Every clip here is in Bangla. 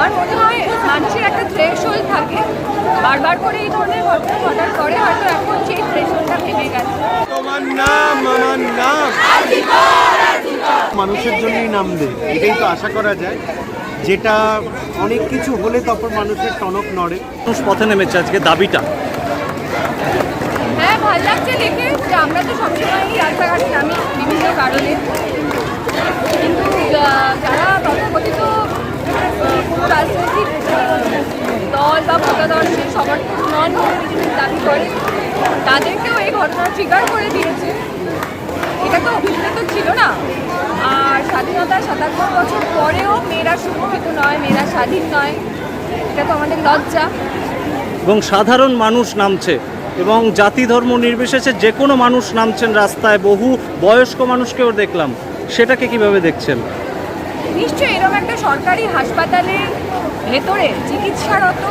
আমার মনে হয় মানুষের একটা থ্রেশোল থাকে। বারবার করে এই ধরনের ঘটনা ঘটার পরে হয়তো এখন সেই থ্রেশোলটা ভেঙে গেছে। তোমার নাম আমার নাম। মানুষের জন্যই নাম দেয় এটাই তো আশা করা যায়। যেটা অনেক কিছু হলে তখন মানুষের টনক নড়ে। মানুষ পথে নেমেছে আজকে দাবিটা। হ্যাঁ ভালো লাগছে দেখে যে আমরা তো সবসময় রাস্তাঘাটে নামি বিভিন্ন কারণে নন দাবি করে তাদেরকেও এই ঘটনা করে দিয়েছে। এটা তো অভিযোগ ছিল না। আর সাতাত্তর বছর পরেও মেয়েরা সুরক্ষিত নয়, মেয়েরা স্বাধীন নয়। এটা তো আমাদের লজ্জা। এবং সাধারণ মানুষ নামছে এবং জাতি ধর্ম নির্বিশেষে যে কোনো মানুষ নামছেন রাস্তায়, বহু বয়স্ক মানুষকেও দেখলাম। সেটাকে কীভাবে দেখছেন? নিশ্চয়ই এরকম একটা সরকারি হাসপাতালের ভেতরে চিকিৎসারত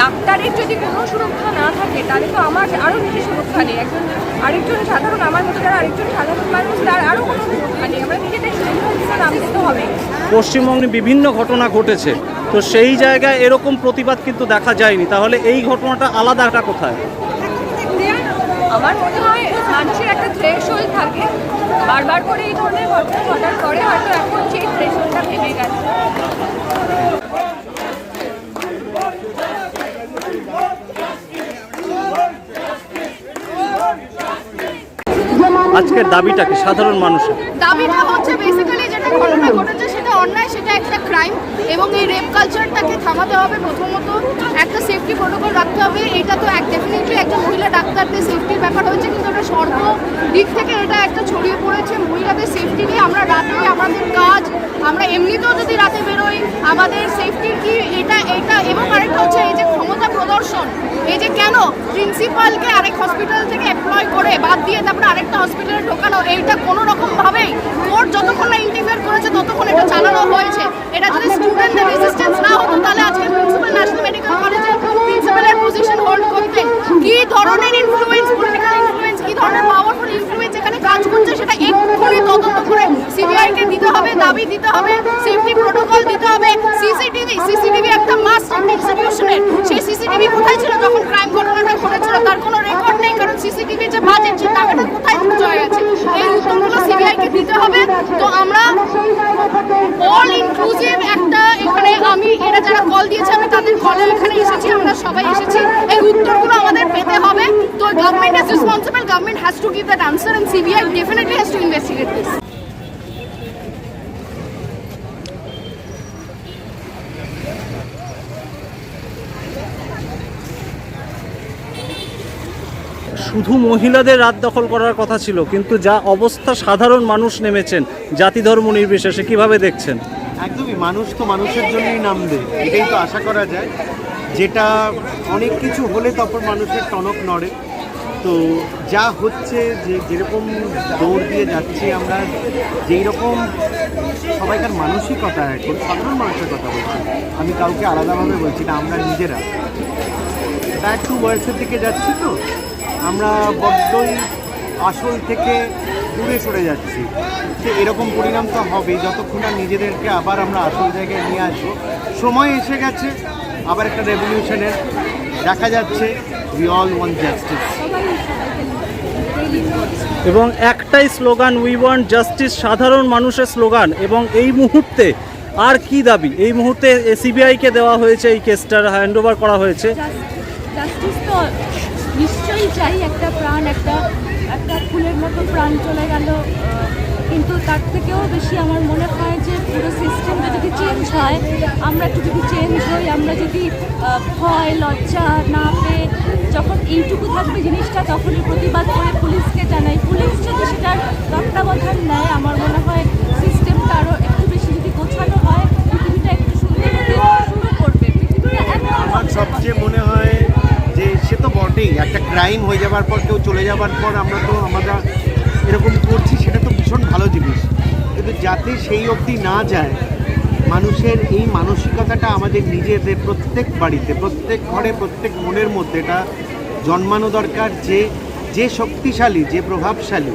ডাক্তারের যদি কোনো সুরক্ষা না থাকে তাহলে তো আমার আরও বেশি সুরক্ষা নেই। একজন আরেকজন সাধারণ আমার মতো যারা আরেকজন সাধারণ মানুষ তার আরও কোনো সুরক্ষা নেই। আমরা নিজেদের সুরক্ষা নামতে তো হবে। পশ্চিমবঙ্গে বিভিন্ন ঘটনা ঘটেছে। তো সেই জায়গায় এরকম প্রতিবাদ কিন্তু দেখা যায়নি। তাহলে এই ঘটনাটা আলাদাটা কোথায়? আমার মনে হয় মানুষের একটা থ্রেশহোল্ড থাকে। বারবার করে এই ধরনের ঘটনা ঘটার পরে হয়তো এখন সেই থ্রেশহোল্ডটা ভেঙে গেছে। আজকের দাবিটা কি? সাধারণ মানুষের? দাবিটা হচ্ছে বেসিক্যালি যেটা ঘটনা ঘটেছে অন্যায় সেটা একটা ক্রাইম এবং এই রেপ কালচারটাকে থামাতে হবে প্রথমত। একটা সেফটি প্রোটোকল রাখতে হবে। এটা তো এক ডেফিনেটলি একটা মহিলা ডাক্তারদের সেফটির ব্যাপার হয়েছে, কিন্তু এটা সর্ব দিক থেকে এটা একটা ছড়িয়ে পড়েছে। মহিলাদের সেফটি নিয়ে আমরা রাতে আমাদের কাজ, আমরা এমনিতেও যদি রাতে বেরোই, আমাদের সেফটির কি? এটা এটা এবং আরেকটা হচ্ছে এই যে ক্ষমতা প্রদর্শন। এই যে কেন প্রিন্সিপালকে আরেক হসপিটাল থেকে এমপ্লয় করে বাদ দিয়ে তারপরে আরেকটা হসপিটালে ঢোকানো? এইটা কোনো রকম ভাবেই কোর্ট যতক্ষণ না ইন্টারফেয়ার করেছে, ততক্ষণ হয়েছে। এটা যদি স্টুডেন্টদের রেজিস্ট্যান্স না হতো তাহলে আজকে প্রিন্সিপাল ন্যাশনাল মেডিকেল কলেজে প্রিন্সিপালের পজিশন হোল্ড করতেন কি ধরনের ইনফ্লুয়েন্স পলিটিক্যাল ইনফ্লুয়েন্স কি ধরনের পাওয়ারফুল ইনফ্লুয়েন্স এখানে কাজ করছে সেটা এক্ষুনি তদন্ত করে দিতে হবে দাবি দিতে হবে সেফটি প্রোটোকল দিতে হবে। সিসিটিভি সিসিটিভি একটা মাস্ট ইনস্টিটিউশনের সেই সিসিটিভি কোথায় ছিল? যখন ক্রাইম ঘটনাটা ঘটেছিল তার কোনো রেকর্ড নেই কারণ সিসিটিভি যে বাজেট টাকাটা কোথায় চলে গেছে এই উত্তরগুলো দিতে হবে। তো আমরা অল ইনক্লুসিভ একটা এখানে আমি এরা যারা কল দিয়েছে, আমি তাদের কলে এখানে এসেছি, আমরা সবাই এসেছি। এই উত্তরগুলো আমাদের পেতে হবে। তো government is responsible government has to give that answer and CBI definitely has to investigate this শুধু মহিলাদের রাত দখল করার কথা ছিল, কিন্তু যা অবস্থা সাধারণ মানুষ নেমেছেন জাতি ধর্ম নির্বিশেষে কীভাবে দেখছেন? একদমই, মানুষ তো মানুষের জন্যই নাম দেয় এটাই তো আশা করা যায়। যেটা অনেক কিছু হলে তারপর মানুষের টনক নড়ে। তো যা হচ্ছে, যে যেরকম দৌড় দিয়ে যাচ্ছি আমরা যেই রকম সবাইকার মানসিকতা এখন, সাধারণ মানুষের কথা বলছি। আমি কাউকে আলাদাভাবে বলছি না, আমরা নিজেরা। ব্যাক টু বয়সের দিকে যাচ্ছি তো, আমরা বড্ডই আসল থেকে দূরে সরে যাচ্ছি। তো এরকম পরিণাম তো হবে যতক্ষণ না নিজেদেরকে আবার আমরা আসল জায়গায় নিয়ে আসব। সময় এসে গেছে। আবার একটা রেভলিউশনের দেখা যাচ্ছে। উই অল ওয়ান জাস্টিস এবং একটাই স্লোগান উই ওয়ান্ট জাস্টিস সাধারণ মানুষের স্লোগান। এবং এই মুহূর্তে আর কি দাবি? এই মুহূর্তে সিবিআইকে দেওয়া হয়েছে এই কেসটার হ্যান্ড ওভার করা হয়েছে। নিশ্চয়ই চাই। একটা প্রাণ একটা একটা ফুলের মতো প্রাণ চলে গেল কিন্তু তার থেকেও বেশি আমার মনে হয় যে পুরো সিস্টেমটা যদি চেঞ্জ হয়, আমরা একটু যদি চেঞ্জ হই, আমরা যদি ভয়, লজ্জা না পেয়ে যখন এইটুকু থাকবে জিনিসটা, তখনই প্রতিবাদ করে পুলিশকে জানাই পুলিশ যদি সেটার তত্ত্বাবধান নেয় আমার মনে হয় সিস্টেমটা আরও একটু বেশি যদি গোছানো হয় পৃথিবীটা একটু সুন্দর হতে শুরু করবে পৃথিবীটা এমন আমার সবচেয়ে মনে হয় যে সে তো বটেই একটা যাওয়ার পর, কেউ চলে যাওয়ার পর আমরা তো আমরা এরকম করছি, সেটা তো ভীষণ ভালো জিনিস। কিন্তু যাতে সেই অবধি না যায়, মানুষের এই মানসিকতাটা আমাদের নিজেদের প্রত্যেক বাড়িতে, প্রত্যেক ঘরে, প্রত্যেক মনের মধ্যে, এটা জন্মানো দরকার যে যে শক্তিশালী, যে প্রভাবশালী,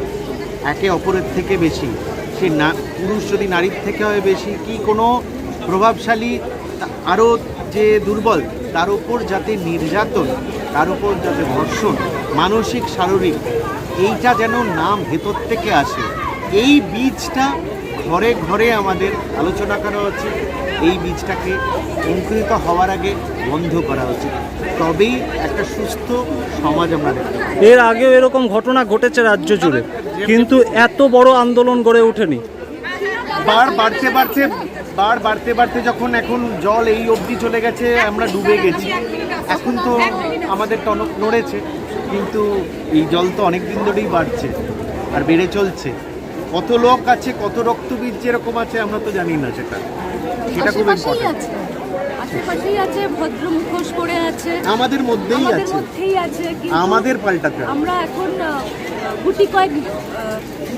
একে অপরের থেকে বেশি। সে না, পুরুষ যদি নারীর থেকে হয় বেশি, কি কোনো প্রভাবশালী আরও যে দুর্বল তার উপর যাতে নির্যাতন তার উপর যাতে ধর্ষণ মানসিক শারীরিক এইটা যেন নাম ভেতর থেকে আসে। এই বীজটা ঘরে ঘরে আমাদের আলোচনা করা উচিত। এই বীজটাকে অঙ্কুরিত হওয়ার আগে বন্ধ করা উচিত। তবেই একটা সুস্থ সমাজ আমরা দেখতে এর আগেও এরকম ঘটনা ঘটেছে রাজ্য জুড়ে। কিন্তু এত বড় আন্দোলন গড়ে ওঠেনি। বার বাড়তে বাড়তে বার বাড়তে বাড়তে যখন এখন জল এই অবধি চলে গেছে আমরা ডুবে গেছি। এখন তো আমাদের টনক নড়েছে কিন্তু এই জল তো অনেক দিন ধরেই বাড়ছে আর বেড়ে চলছে। কত লোক আছে কত রক্তবীজ যেরকম আছে আমরা তো জানি না সেটা। সেটা খুব ইম্পর্টেন্ট আশেপাশেই আছে ভদ্র মুখোশ পরে আছে। আমাদের মধ্যেই আছে। আমাদের পাল্টাতে আমরা এখন গুটি কয়েক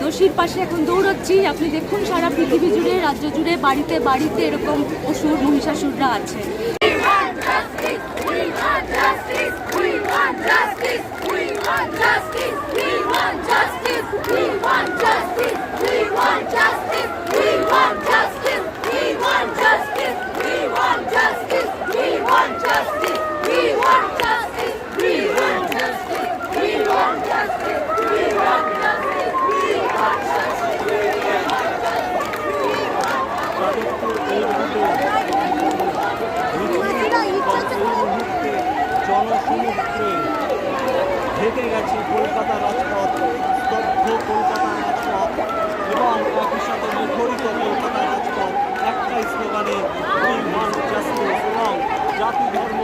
দোষীর পাশে এখন দৌড়াচ্ছি। আপনি দেখুন, সারা পৃথিবী জুড়ে, রাজ্য জুড়ে, বাড়িতে বাড়িতে এরকম অসুর, মহিষাসুররা আছে। জনসমুদ্রে ঢেকে গেছে কলকাতা রাজপথ, স্তব্ধ কলকাতা রাজপথ এবং একই সাথে মুখরিত কলকাতা রাজপথ একটাই স্লোগানে এবং জাতি ধর্ম